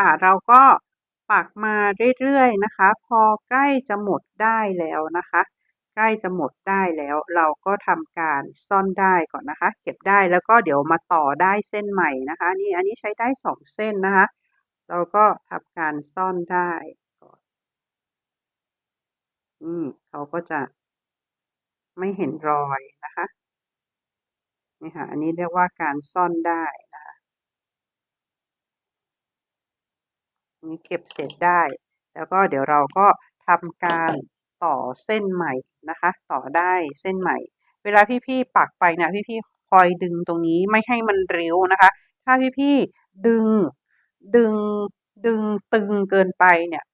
ค่ะ เราก็ปักมาเรื่อยๆนะคะ พอใกล้จะหมดได้แล้วนะคะ ใกล้จะหมดได้แล้ว เราก็ทำการซ่อนได้ก่อนนะคะ เก็บได้แล้วก็เดี๋ยวมาต่อได้เส้นใหม่นะคะ นี่อันนี้ใช้ได้สองเส้นนะคะ เราก็ทำการซ่อนได้ก่อนอืมเขาก็จะไม่เห็นรอยนะคะนี่ค่ะ อันนี้เรียกว่าการซ่อนได้นะคะ นี้ เก็บเสร็จได้ แล้วก็เดี๋ยวเราก็ทำการต่อเส้นใหม่นะคะ ต่อได้เส้นใหม่ เวลาพี่ๆปักไปนี่ยพี่ๆคอยดึงตรงนี้ไม่ให้มันริ้วนะคะ ถ้าพี่ๆดึงดึงดึงตึงเกินไปเนี่ย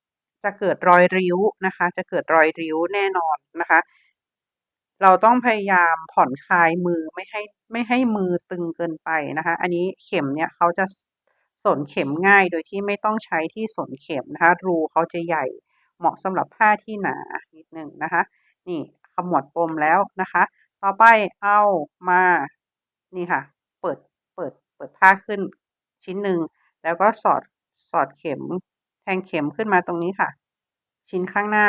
จะเกิดรอยริ้วนะคะ จะเกิดรอยริ้วแน่นอนนะคะ เราต้องพยายามผ่อนคลายมือไม่ให้ไม่ให้มือตึงเกินไปนะคะ อันนี้เข็มเนี่ยเขาจะ สนเข็มง่ายโดยที่ไม่ต้องใช้ที่สนเข็มนะคะ รูเขาจะใหญ่เหมาะสำหรับผ้าที่หนานิดหนึ่งนะคะ นี่ขมวดปมแล้วนะคะ ต่อไปเอามานี่ค่ะ เปิดเปิดเปิดผ้าขึ้นชิ้นหนึ่งแล้วก็สอดสอดเข็ม แทงเข็มขึ้นมาตรงนี้ค่ะ ชิ้นข้างหน้า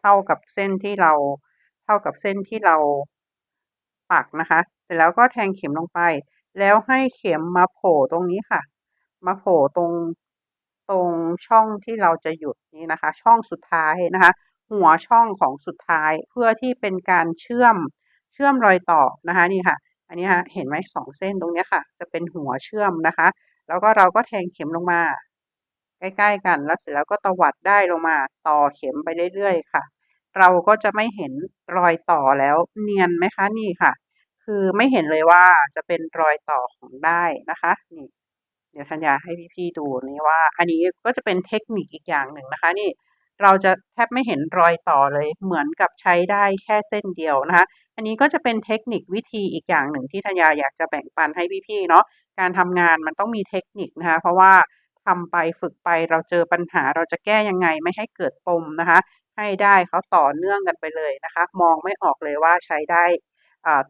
เท่ากับเส้นที่เรา เท่ากับเส้นที่เราปักนะคะ เสร็จแล้วก็แทงเข็มลงไป แล้วให้เข็มมาโผล่ตรงนี้ค่ะ มาโผล่ตรงตรงช่องที่เราจะหยุดนี้นะคะ ช่องสุดท้ายนะคะ หัวช่องของสุดท้ายเพื่อที่เป็นการเชื่อมเชื่อมรอยต่อนะคะนี่ค่ะ อันนี้ค่ะเห็นไหมสองเส้นตรงนี้ค่ะ จะเป็นหัวเชื่อมนะคะ แล้วก็เราก็แทงเข็มลงมา ใกล้ๆกันแล้วเสร็จแล้วก็ตวัดได้ลงมาต่อเข็มไปเรื่อยๆค่ะ เราก็จะไม่เห็นรอยต่อแล้วเนียนไหมคะนี่ค่ะ คือไม่เห็นเลยว่าจะเป็นรอยต่อของได้นะคะนี่เดี๋ยวธัญญาให้พี่ๆดูนี่ว่า อันนี้ก็จะเป็นเทคนิคอีกอย่างหนึ่งนะคะ นี่เราจะแทบไม่เห็นรอยต่อเลยเหมือนกับใช้ได้แค่เส้นเดียวนะคะ อันนี้ก็จะเป็นเทคนิควิธีอีกอย่างหนึ่งที่ธัญญาอยากจะแบ่งปันให้พี่ๆเนาะการทำงานมันต้องมีเทคนิคนะคะ เพราะว่าทำไปฝึกไปเราเจอปัญหาเราจะแก้ยังไงไม่ให้เกิดปมนะคะ ให้ได้เขาต่อเนื่องกันไปเลยนะคะ มองไม่ออกเลยว่าใช้ได้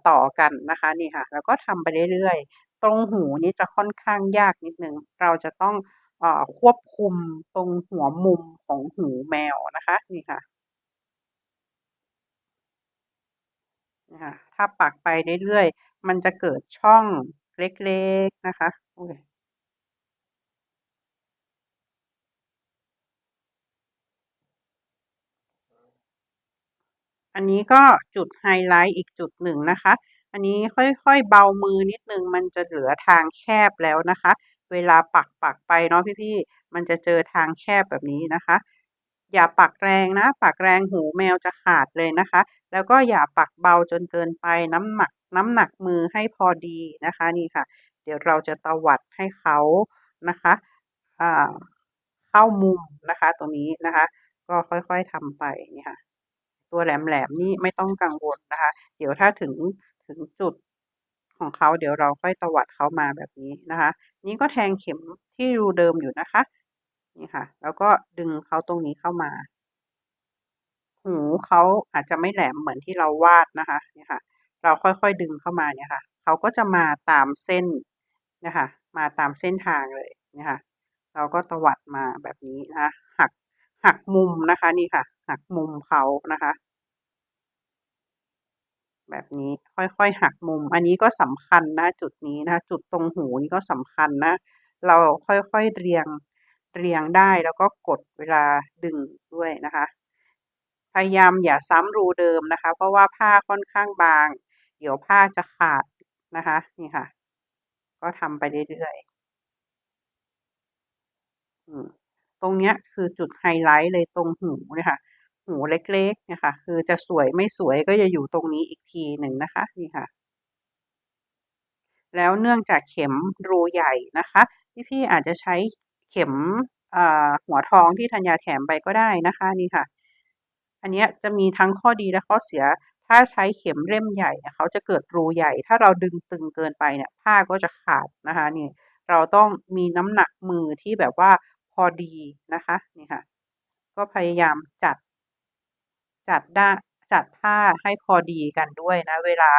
ต่อกันนะคะนี่ค่ะแล้วก็ทำไปเรื่อยๆ ตรงหูนี้จะค่อนข้างยากนิดนึง เราจะต้องอควบคุมตรงหัวมุมของหูแมวนะคะนี่ค่ะนี่ค่ะถ้าปักไปเรื่อยๆ มันจะเกิดช่องเล็กๆนะคะ อันนี้ก็จุดไฮไลท์อีกจุดหนึ่งนะคะ อันนี้ค่อยๆเบามือนิดนึง มันจะเหลือทางแคบแล้วนะคะ เวลาปักปักไปเนาะพี่ๆ มันจะเจอทางแคบแบบนี้นะคะ อย่าปักแรงนะ ปักแรงหูแมวจะขาดเลยนะคะ แล้วก็อย่าปักเบาจนเกินไปน้ำหนักน้ำหนักมือให้พอดีนะคะนี่ค่ะ เดี๋ยวเราจะตวัดให้เขานะคะเข้ามุมนะคะตรงนี้นะคะ ก็ค่อยๆทำไปนี่ค่ะ ตัวแหลมๆนี่ไม่ต้องกังวลนะคะ เดี๋ยวถ้าถึงถึงจุดของเขาเดี๋ยวเราค่อยตวัดเขามาแบบนี้นะคะ นี่ก็แทงเข็มที่รูเดิมอยู่นะคะ นี่ค่ะ แล้วก็ดึงเขาตรงนี้เข้ามา หูเขาอาจจะไม่แหลมเหมือนที่เราวาดนะคะนี่ค่ะ เราค่อยๆดึงเข้ามาเนี่ยค่ะเขาก็จะมาตามเส้นนะคะมาตามเส้นทางเลยนะคะเราก็ตวัดมาแบบนี้นะคะหัก หักมุมนะคะ นี่ค่ะ หักมุมเขานะคะ แบบนี้ค่อยๆหักมุม อันนี้ก็สำคัญนะ จุดนี้นะจุดตรงหูนี่ก็สำคัญนะ เราค่อยๆเรียงเรียงได้แล้วก็กดเวลาดึงด้วยนะคะ พยายามอย่าซ้ำรูเดิมนะคะ เพราะว่าผ้าค่อนข้างบาง เดี๋ยวผ้าจะขาดนะคะ นี่ค่ะ ก็ทำไปเรื่อยๆ ตรงเนี้ยคือจุดไฮไลท์เลยตรงหูเนี่ยค่ะหูเล็กๆเนี่ยค่ะ คือจะสวยไม่สวยก็จะอยู่ตรงนี้อีกทีหนึ่งนะคะนี่ค่ะ แล้วเนื่องจากเข็มรูใหญ่นะคะพี่ๆอาจจะใช้เข็มหัวทองที่ธัญญาแถมไปก็ได้นะคะนี่ค่ะ อันนี้จะมีทั้งข้อดีและข้อเสีย ถ้าใช้เข็มเล่มใหญ่เขาจะเกิดรูใหญ่ ถ้าเราดึงตึงเกินไปเนี่ยผ้าก็จะขาดนะคะนี่เราต้องมีน้ำหนักมือที่แบบว่า พอดีนะคะนี่ค่ะ ก็พยายามจัด จัดได้จัดผ้าให้พอดีกันด้วยนะ เวลา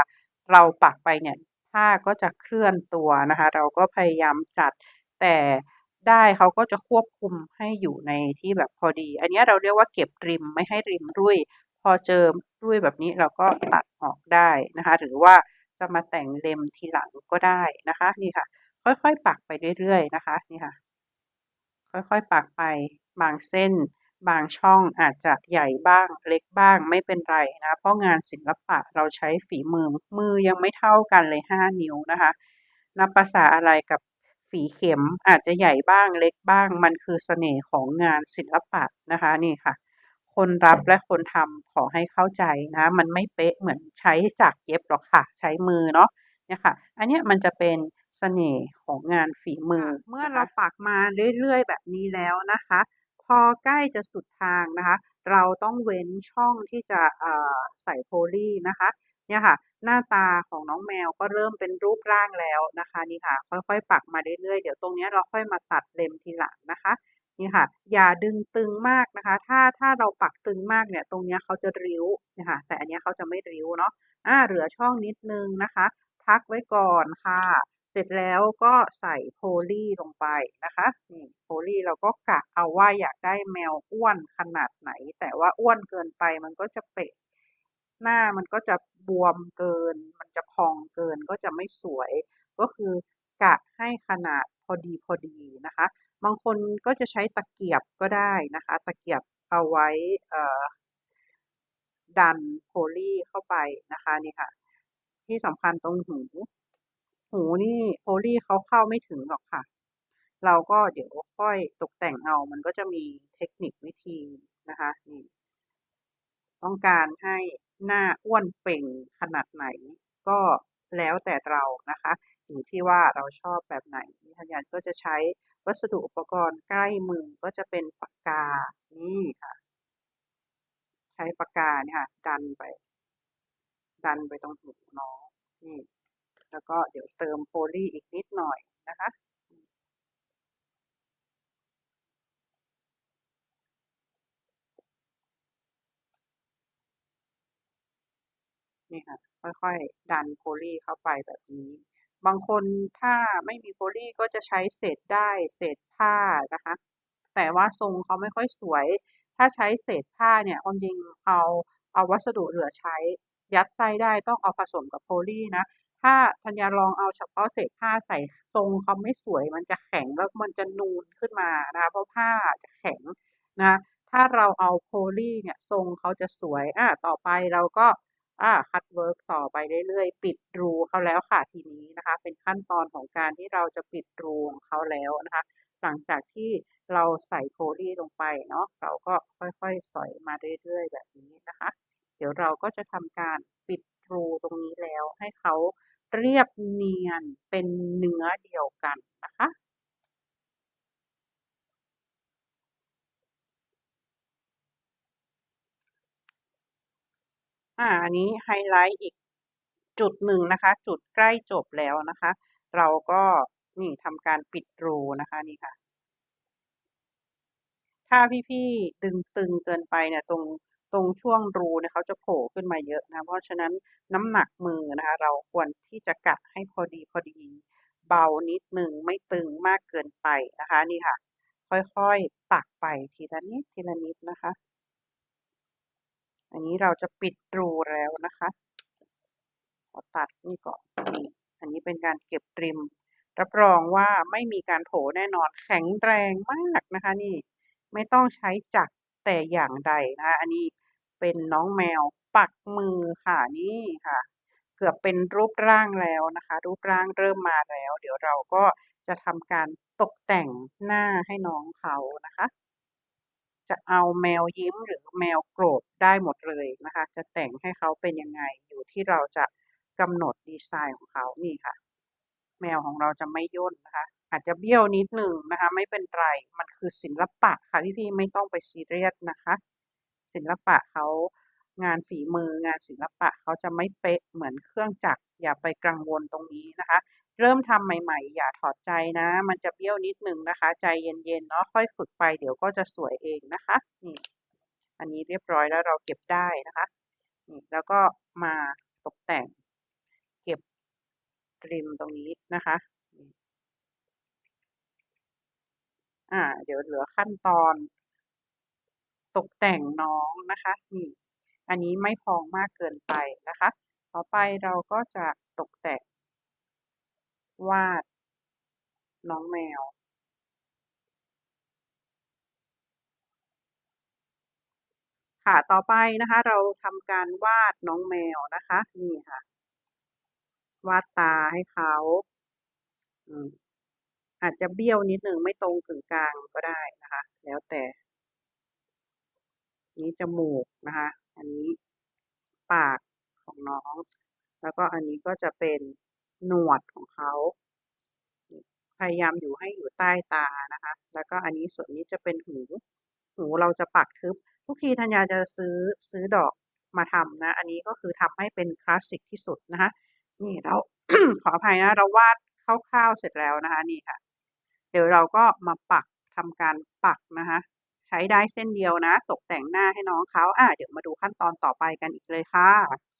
เราปักไปเนี่ยผ้าก็จะเคลื่อนตัวนะคะ เราก็พยายามจัดแต่ได้เขาก็จะควบคุมให้อยู่ในที่แบบพอดี อันนี้เราเรียกว่าเก็บริมไม่ให้ริมรุ่ยพอเจอรุ่ยแบบนี้เราก็ตัดออกได้นะคะ หรือว่าจะมาแต่งเล็มทีหลังก็ได้นะคะ นี่ค่ะ ค่อยๆปักไปเรื่อยๆนะคะ นี่ค่ะ ค่อยๆ ปักไป บางเส้น บางช่องอาจจะใหญ่บ้างเล็กบ้างไม่เป็นไรนะ เพราะงานศิลปะเราใช้ฝีมือมือยังไม่เท่ากันเลยห้านิ้วนะคะนับภาษาอะไรกับฝีเข็มอาจจะใหญ่บ้างเล็กบ้าง มันคือเสน่ห์ของงานศิลปะนะคะนี่ค่ะ คนรับและคนทำขอให้เข้าใจนะ มันไม่เป๊ะเหมือนใช้จักรเย็บหรอกค่ะ ใช้มือเนาะเนี่ยค่ะ อันเนี้ยมันจะเป็น เสน่ห์ของงานฝีมือ เมื่อเราปักมาเรื่อยๆ แบบนี้แล้วนะคะ พอใกล้จะสุดทางนะคะ เราต้องเว้นช่องที่จะใส่โพลีนะคะเนี่ยค่ะ หน้าตาของน้องแมวก็เริ่มเป็นรูปร่างแล้วนะคะนี่ค่ะ ค่อยๆ ปักมาเรื่อยๆ เดี๋ยวตรงนี้เราค่อยมาตัดเล็มทีหลังนะคะนี่ค่ะ อย่าดึงตึงมากนะคะ ถ้าถ้าเราปักตึงมากเนี่ย ตรงนี้เขาจะริ้วนะคะแต่อันนี้เขาจะไม่ริ้วเนาะอ่าเหลือช่องนิดนึงนะคะ พักไว้ก่อนค่ะ เสร็จแล้วก็ใส่โพลีลงไปนะคะนี่โพลีเราก็กะเอาว่าอยากได้แมวอ้วนขนาดไหน แต่ว่าอ้วนเกินไปมันก็จะเปะ หน้ามันก็จะบวมเกิน มันจะพองเกินก็จะไม่สวย ก็คือกะให้ขนาดพอดีพอดีนะคะ บางคนก็จะใช้ตะเกียบก็ได้นะคะ ตะเกียบเอาไว้ดันโพลีเข้าไปนะคะนี่ค่ะ ที่สำคัญตรงหู หูนี่โพลีเขาเข้าไม่ถึงหรอกค่ะ เราก็เดี๋ยวค่อยตกแต่งเอามันก็จะมีเทคนิควิธีนะคะนี่ต้องการให้หน้าอ้วนเป่งขนาดไหน ก็แล้วแต่เรานะคะอยู่ที่ว่าเราชอบแบบไหนนิทยานก็จะใช้วัสดุอุปกรณ์ใกล้มือก็จะเป็นปากกา นี่ค่ะ ใช้ปากกาเนี่ยค่ะ ดันไป ดันไปตรงหูน้องนี่ แล้วก็เดี๋ยวเติมโพลีอีกนิดหน่อยนะคะนี่ค่ะค่อยๆ ดันโพลีเข้าไปแบบนี้ บางคนถ้าไม่มีโพลีก็จะใช้เศษได้เศษผ้านะคะ แต่ว่าทรงเขาไม่ค่อยสวย ถ้าใช้เศษผ้าเนี่ยความจริงเอาเอาวัสดุเหลือใช้ยัดไส้ได้ต้องเอาผสมกับโพลีนะ ถ้าธัญญาลองเอาเฉพาะเศษผ้าใส่ทรงเขาไม่สวย มันจะแข็งแล้วมันจะนูนขึ้นมานะคะเพราะผ้าจะแข็งนะถ้าเราเอาโพลีเนี่ยทรงเขาจะสวยอะต่อไปเราก็อ่าคัดเวิร์กต่อไปเรื่อยๆ ปิดรูเขาแล้วค่ะทีนี้นะคะ เป็นขั้นตอนของการที่เราจะปิดรูของเขาแล้วนะคะ หลังจากที่เราใส่โพลีลงไปเนาะเราก็ค่อยๆ สอยมาเรื่อยๆ แบบนี้นะคะ เดี๋ยวเราก็จะทำการปิดรูตรงนี้แล้วให้เขา เรียบเนียนเป็นเนื้อเดียวกันนะคะ อ่าอันนี้ไฮไลท์อีกจุดหนึ่งนะคะ จุดใกล้จบแล้วนะคะ เราก็นี่ทำการปิดรูนะคะนี่ค่ะ ถ้าพี่ๆดึงตึงเกินไปเนี่ยตรง ตรงช่วงรูเนี่ยเขาจะโผล่ขึ้นมาเยอะนะ เพราะฉะนั้นน้ำหนักมือนะคะ เราควรที่จะกะให้พอดีพอดี เบานิดหนึ่งไม่ตึงมากเกินไปนะคะนี่ค่ะ ค่อยๆตักไปทีละนิดทีละนิดนะคะ อันนี้เราจะปิดรูแล้วนะคะขอตัดนี่ก่อนอันนี้เป็นการเก็บริม รับรองว่าไม่มีการโผล่แน่นอนแข็งแรงมากนะคะ นี่ไม่ต้องใช้จักรแต่อย่างใดนะคะอันนี้ เป็นน้องแมวปักมือค่ะนี่ค่ะ เกือบเป็นรูปร่างแล้วนะคะ รูปร่างเริ่มมาแล้ว เดี๋ยวเราก็จะทำการตกแต่งหน้าให้น้องเขานะคะ จะเอาแมวยิ้มหรือแมวโกรธได้หมดเลยนะคะ จะแต่งให้เขาเป็นยังไงอยู่ที่เราจะกำหนดดีไซน์ของเขานี่ค่ะ แมวของเราจะไม่ย่นนะคะ อาจจะเบี้ยวนิดหนึ่งนะคะ ไม่เป็นไร มันคือศิลปะค่ะพี่ๆไม่ต้องไปซีเรียสนะคะ ศิลปะเขางานฝีมืองานศิลปะเขาจะไม่เป๊ะเหมือนเครื่องจักรอย่าไปกังวลตรงนี้นะคะ เริ่มทำใหม่ ๆ อย่าถอดใจนะ มันจะเบี้ยวนิดนึงนะคะ ใจเย็นๆเนาะค่อยฝึกไปเดี๋ยวก็จะสวยเองนะคะนี่อันนี้เรียบร้อยแล้วเราเก็บได้นะคะนี่แล้วก็มาตกแต่ง เก็บริมตรงนี้นะคะอ่าเดี๋ยวเหลือขั้นตอน ตกแต่งน้องนะคะนี่อันนี้ไม่พองมากเกินไปนะคะ ต่อไปเราก็จะตกแต่งวาดน้องแมว ค่ะ ต่อไปนะคะ เราทำการวาดน้องแมวนะคะ นี่ค่ะ วาดตาให้เขาอาจจะเบี้ยวนิดหนึ่งไม่ตรงกึ่งกลางก็ได้นะคะ แล้วแต่ นี้จมูกนะคะ อันนี้ปากของน้อง แล้วก็อันนี้ก็จะเป็นหนวดของเขา พยายามอยู่ให้อยู่ใต้ตานะคะ แล้วก็อันนี้ส่วนนี้จะเป็นหู หูเราจะปักทึบ ทุกทีธัญญาจะซื้อซื้อดอกมาทำนะ อันนี้ก็คือทำให้เป็นคลาสสิกที่สุดนะคะ นี่เราขออภัยนะ เราวาดคร่าวๆเสร็จแล้วนะคะ นี่ค่ะ เดี๋ยวเราก็มาปักทำการปักนะคะ ช้ได้เส้นเดียวนะ ตกแต่งหน้าให้น้องเขาอะเดี๋ยวมาดูขั้นตอนต่อไปกันอีกเลยค่ะ